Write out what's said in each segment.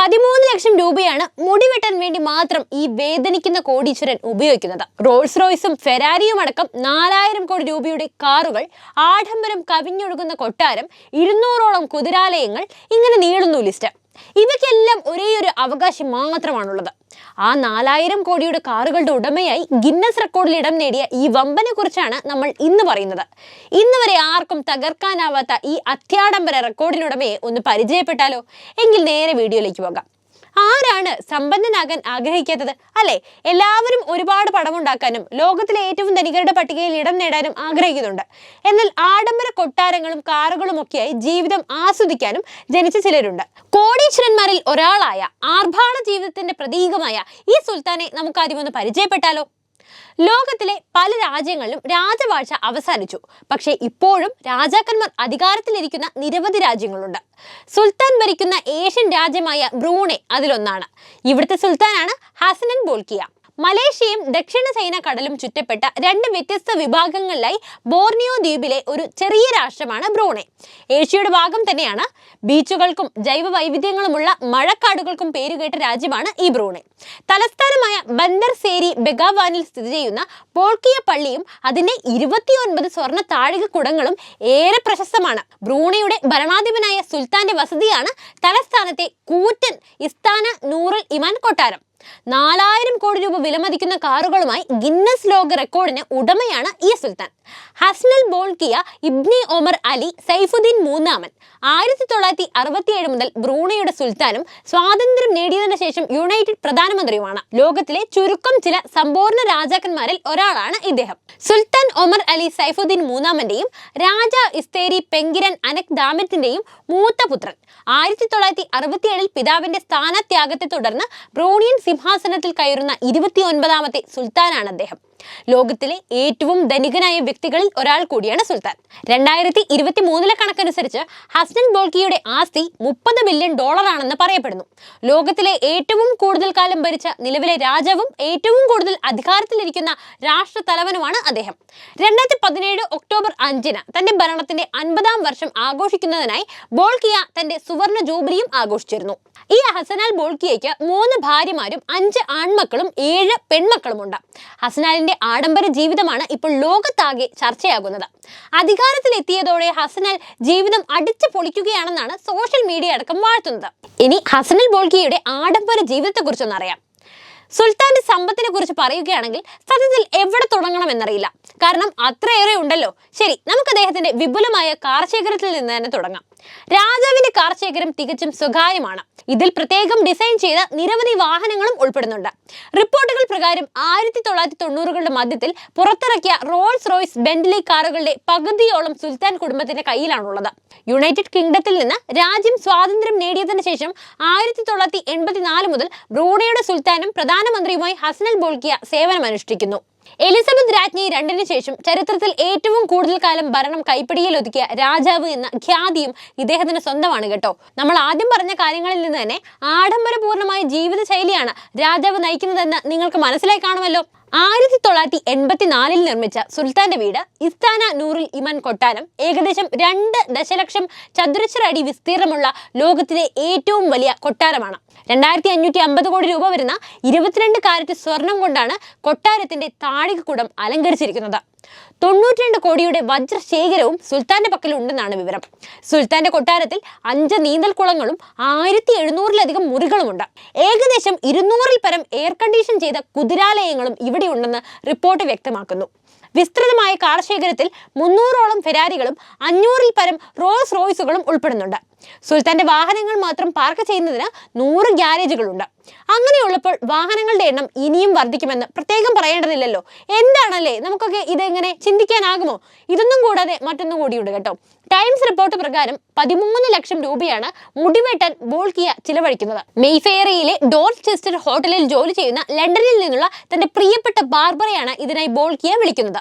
പതിമൂന്ന് ലക്ഷം രൂപയാണ് മുടി വെട്ടാൻ വേണ്ടി മാത്രം ഈ വേദനിക്കുന്ന കോടീശ്വരൻ ഉപയോഗിക്കുന്നത്. റോൾസ് റോയ്സും ഫെരാരിയും അടക്കം നാലായിരം കോടി രൂപയുടെ കാറുകൾ ആഡംബരം കവിഞ്ഞൊഴുകുന്ന കൊട്ടാരം ഇരുന്നൂറോളം കുതിരാലയങ്ങൾ ഇങ്ങനെ നീളുന്നു ലിസ്റ്റ്. ഇവയ്ക്കെല്ലാം ഒരേ ഒരു അവകാശം മാത്രമാണുള്ളത്. ആ നാലായിരം കോടിയുടെ കാറുകളുടെ ഉടമയായി ഗിന്നസ് റെക്കോർഡിൽ ഇടം നേടിയ ഈ വമ്പനെ കുറിച്ചാണ് നമ്മൾ ഇന്ന് പറയുന്നത്. ഇന്ന് വരെ ആർക്കും തകർക്കാനാവാത്ത ഈ അത്യാഡംബര റെക്കോർഡിനുടമയെ ഒന്ന് പരിചയപ്പെട്ടാലോ? എങ്കിൽ നേരെ വീഡിയോയിലേക്ക് പോകാം. ആരാണ് സമ്പന്നനാകാൻ ആഗ്രഹിക്കാത്തത്? അല്ലെ? എല്ലാവരും ഒരുപാട് പണമുണ്ടാക്കാനും ലോകത്തിലെ ഏറ്റവും ധനികരുടെ പട്ടികയിൽ ഇടം നേടാനും ആഗ്രഹിക്കുന്നുണ്ട്. എന്നാൽ ആഡംബര കൊട്ടാരങ്ങളും കാറുകളും ഒക്കെയായി ജീവിതം ആസ്വദിക്കാനും ജനിച്ച ചിലരുണ്ട്. കോടീശ്വരന്മാരിൽ ഒരാളായ ആർഭാട ജീവിതത്തിന്റെ പ്രതീകമായ ഈ സുൽത്താനെ നമുക്ക് ഒന്ന് പരിചയപ്പെട്ടാലോ? ലോകത്തിലെ പല രാജ്യങ്ങളിലും രാജവാഴ്ച അവസാനിച്ചു. പക്ഷേ ഇപ്പോഴും രാജാക്കന്മാർ അധികാരത്തിലിരിക്കുന്ന നിരവധി രാജ്യങ്ങളുണ്ട്. സുൽത്താൻ ഭരിക്കുന്ന ഏഷ്യൻ രാജ്യമായ ബ്രൂണെ അതിലൊന്നാണ്. ഇവിടുത്തെ സുൽത്താനാണ് ഹസനൻ ബോൾക്കിയ മലേഷ്യയും ദക്ഷിണ ചൈന കടലും ചുറ്റപ്പെട്ട രണ്ട് വ്യത്യസ്ത വിഭാഗങ്ങളിലായി ബോർണിയോ ദ്വീപിലെ ഒരു ചെറിയ രാഷ്ട്രമാണ് ബ്രൂണെ. ഏഷ്യയുടെ ഭാഗം തന്നെയാണ്. ബീച്ചുകൾക്കും ജൈവ വൈവിധ്യങ്ങളുമുള്ള മഴക്കാടുകൾക്കും പേരുകേട്ട രാജ്യമാണ് ഈ ബ്രൂണെ. തലസ്ഥാനമായ ബന്ദർ സേരി ബെഗാവാനിൽ സ്ഥിതി ചെയ്യുന്ന പോൾക്കിയ പള്ളിയും അതിന്റെ ഇരുപത്തിയൊൻപത് സ്വർണ താഴിക കുടങ്ങളും ഏറെ പ്രശസ്തമാണ്. ബ്രൂണയുടെ ഭരണാധിപനായ സുൽത്താന്റെ വസതിയാണ് തലസ്ഥാനത്തെ കൂറ്റൻ ഇസ്താന നൂറൽ ഇമാൻ കൊട്ടാരം. നാലായിരം കോടി രൂപ വിലമതിക്കുന്ന കാറുകളുമായി ഗിന്നസ് ലോക റെക്കോർഡിന് ഉടമയാണ് ഈ സുൽത്താൻ. ഹസ്നൽ ബോൾക്കിയ ഇബ്നി ഒമർ അലി സൈഫുദ്ദീൻ മൂന്നാമൻ. ആയിരത്തി തൊള്ളായിരത്തി അറുപത്തിയേഴ് മുതൽ ബ്രൂണയുടെ സുൽത്താനും സ്വാതന്ത്ര്യം നേടിയതിനു ശേഷം യുണൈറ്റഡ് പ്രധാനമന്ത്രിയുമാണ്. ലോകത്തിലെ ചുരുക്കം ചില സമ്പൂർണ രാജാക്കന്മാരിൽ ഒരാളാണ് ഇദ്ദേഹം. സുൽത്താൻ ഒമർ അലി സൈഫുദ്ദീൻ മൂന്നാമന്റെയും രാജ ഇസ്തേരി പെങ്കിരൻ അനക് ദാമത്തിന്റെയും മൂത്ത പുത്രൻ. ആയിരത്തി തൊള്ളായിരത്തി അറുപത്തിയേഴിൽ പിതാവിന്റെ സ്ഥാനത്യാഗത്തെ തുടർന്ന് ബ്രൂണിയൻ സിംഹാസനത്തിൽ കയറുന്ന ഇരുപത്തിയൊൻപതാമത്തെ സുൽത്താനാണ് അദ്ദേഹം. ലോകത്തിലെ ഏറ്റവും ധനികനായ വ്യക്തികളിൽ ഒരാൾ കൂടിയാണ് സുൽത്താൻ. രണ്ടായിരത്തി ഇരുപത്തി മൂന്നിലെ കണക്കനുസരിച്ച് ഹസ്നൻ ബോൾക്കിയുടെ ആസ്തി മുപ്പത് ബില്യൺ ഡോളറാണെന്ന് പറയപ്പെടുന്നു. ലോകത്തിലെ ഏറ്റവും കൂടുതൽ കാലം ഭരിച്ച നിലവിലെ രാജാവും ഏറ്റവും കൂടുതൽ അധികാരത്തിലിരിക്കുന്ന രാഷ്ട്ര തലവനുമാണ് അദ്ദേഹം. രണ്ടായിരത്തി പതിനേഴ് ഒക്ടോബർ അഞ്ചിന് തന്റെ ഭരണത്തിന്റെ അൻപതാം വർഷം ആഘോഷിക്കുന്നതിനായി ബോൾക്കിയ തന്റെ സുവർണ ജൂബിലിയും ആഘോഷിച്ചിരുന്നു. ഈ ഹസനാൽ ബോൾക്കിയയ്ക്ക് മൂന്ന് ഭാര്യമാരും അഞ്ച് ആൺമക്കളും ഏഴ് പെൺമക്കളുമുണ്ട്. ഹസനാലിന്റെ ആഡംബര ജീവിതമാണ് ഇപ്പോൾ ലോകത്താകെ ചർച്ചയാകുന്നത്. അധികാരത്തിലെത്തിയതോടെ ഹസനാൽ ജീവിതം അടിച്ചു പൊളിക്കുകയാണെന്നാണ് സോഷ്യൽ മീഡിയ അടക്കം വാഴ്ത്തുന്നത്. ഇനി ഹസനൽ ബോൾക്കിയയുടെ ആഡംബര ജീവിതത്തെക്കുറിച്ചൊന്ന് അറിയാം. സുൽത്താന്റെ സമ്പത്തിനെ കുറിച്ച് പറയുകയാണെങ്കിൽ സത്യത്തിൽ എവിടെ തുടങ്ങണമെന്നറിയില്ല. കാരണം അത്രയേറെ ഉണ്ടല്ലോ. ശരി നമുക്ക് അദ്ദേഹത്തിന്റെ വിപുലമായ കാർശേഖരത്തിൽ നിന്ന് തന്നെ തുടങ്ങാം. രാജാവിന്റെ കാർ ശേഖരം തികച്ചും സ്വകാര്യമാണ്. ഇതിൽ പ്രത്യേകം ഡിസൈൻ ചെയ്ത നിരവധി വാഹനങ്ങളും ഉൾപ്പെടുന്നുണ്ട്. റിപ്പോർട്ടുകൾ പ്രകാരം ആയിരത്തി തൊള്ളായിരത്തി തൊണ്ണൂറുകളുടെ മധ്യത്തിൽ പുറത്തിറക്കിയ റോൾസ് റോയ്സ് ബെന്റ്ലി കാറുകളുടെ പകുതിയോളം സുൽത്താൻ കുടുംബത്തിന്റെ കയ്യിലാണുള്ളത്. യുണൈറ്റഡ് കിങ്ഡത്തിൽ നിന്ന് രാജ്യം സ്വാതന്ത്ര്യം നേടിയതിനു ശേഷം ആയിരത്തി തൊള്ളായിരത്തി എൺപത്തിനാല് മുതൽ ബ്രൂണയുടെ സുൽത്താനും പ്രധാനമന്ത്രിയുമായി ഹസനൽ ബോൾക്കിയ സേവനമനുഷ്ഠിക്കുന്നു. എലിസബത്ത് രാജ്ഞി രണ്ടിനു ശേഷം ചരിത്രത്തിൽ ഏറ്റവും കൂടുതൽ കാലം ഭരണം കൈപ്പിടിയിൽ ഒതുക്കിയ രാജാവ് എന്ന ഖ്യാതിയും ഇദ്ദേഹത്തിന് സ്വന്തമാണ് കേട്ടോ. നമ്മൾ ആദ്യം പറഞ്ഞ കാര്യങ്ങളിൽ നിന്ന് തന്നെ ആഡംബരപൂർണമായ ജീവിത ശൈലിയാണ് രാജാവ് നയിക്കുന്നതെന്ന് നിങ്ങൾക്ക് മനസ്സിലായി കാണുമല്ലോ. ആയിരത്തി തൊള്ളായിരത്തി എൺപത്തിനാലിൽ നിർമ്മിച്ച സുൽത്താന്റെ വീട് ഇസ്താന നൂറിൽ ഇമൻ കൊട്ടാരം ഏകദേശം രണ്ട് ദശലക്ഷം ചതുരശ്ര അടി വിസ്തീർണമുള്ള ലോകത്തിലെ ഏറ്റവും വലിയ കൊട്ടാരമാണ്. രണ്ടായിരത്തി അഞ്ഞൂറ്റി അമ്പത് കോടി രൂപ വരുന്ന ഇരുപത്തിരണ്ട് കാരറ്റ് സ്വർണം കൊണ്ടാണ് കൊട്ടാരത്തിന്റെ താഴികക്കുടം അലങ്കരിച്ചിരിക്കുന്നത്. തൊണ്ണൂറ്റിരണ്ട് കോടിയുടെ വജ്രശേഖരവും സുൽത്താന്റെ പക്കലുണ്ടെന്നാണ് വിവരം. സുൽത്താന്റെ കൊട്ടാരത്തിൽ അഞ്ച് നീന്തൽ കുളങ്ങളും ആയിരത്തി എഴുന്നൂറിലധികം മുറികളുമുണ്ട്. ഏകദേശം ഇരുന്നൂറിൽ പരം എയർ കണ്ടീഷൻ ചെയ്ത കുതിരാലയങ്ങളും ഇവിടെയുണ്ടെന്ന് റിപ്പോർട്ട് വ്യക്തമാക്കുന്നു. വിസ്തൃതമായ കാർ ശേഖരത്തിൽ മുന്നൂറോളം ഫെരാരികളും അഞ്ഞൂറിൽ പരം റോൾസ് റോയ്സുകളും ഉൾപ്പെടുന്നുണ്ട്. സുൽത്താന്റെ വാഹനങ്ങൾ മാത്രം പാർക്ക് ചെയ്യുന്നതിന് നൂറ് ഗ്യാരേജുകളുണ്ട്. അങ്ങനെയുള്ളപ്പോൾ വാഹനങ്ങളുടെ എണ്ണം ഇനിയും വർദ്ധിക്കുമെന്ന് പ്രത്യേകം പറയേണ്ടതില്ലല്ലോ. എന്താണല്ലേ? നമുക്കൊക്കെ ഇതെങ്ങനെ ചിന്തിക്കാനാകുമോ? ഇതൊന്നും കൂടാതെ മറ്റൊന്നും കൂടിയുണ്ട് കേട്ടോ. ടൈംസ് റിപ്പോർട്ട് പ്രകാരം പതിമൂന്ന് ലക്ഷം രൂപയാണ് മുടിവെട്ടാൻ ബോൾക്കിയ ചിലവഴിക്കുന്നത്. മെയ്ഫെയറിയിലെ ഡോർച്ച് ചെസ്റ്റർ ഹോട്ടലിൽ ജോലി ചെയ്യുന്ന ലണ്ടനിൽ നിന്നുള്ള തന്റെ പ്രിയപ്പെട്ട ബാർബറയാണ് ഇതിനായി ബോൾക്കിയ വിളിക്കുന്നത്.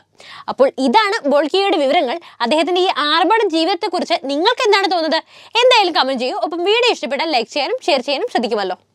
അപ്പോൾ ഇതാണ് ബോൾക്കിയയുടെ വിവരങ്ങൾ. അദ്ദേഹത്തിന്റെ ഈ ആർഭാട ജീവിതത്തെക്കുറിച്ച് നിങ്ങൾക്ക് എന്താണ് തോന്നുന്നത്? എന്തായാലും കമന്റ് ചെയ്യൂ. ഒപ്പം വീഡിയോ ഇഷ്ടപ്പെട്ടാൽ ലൈക്ക് ചെയ്യാനും ഷെയർ ചെയ്യാനും ശ്രദ്ധിക്കുമല്ലോ.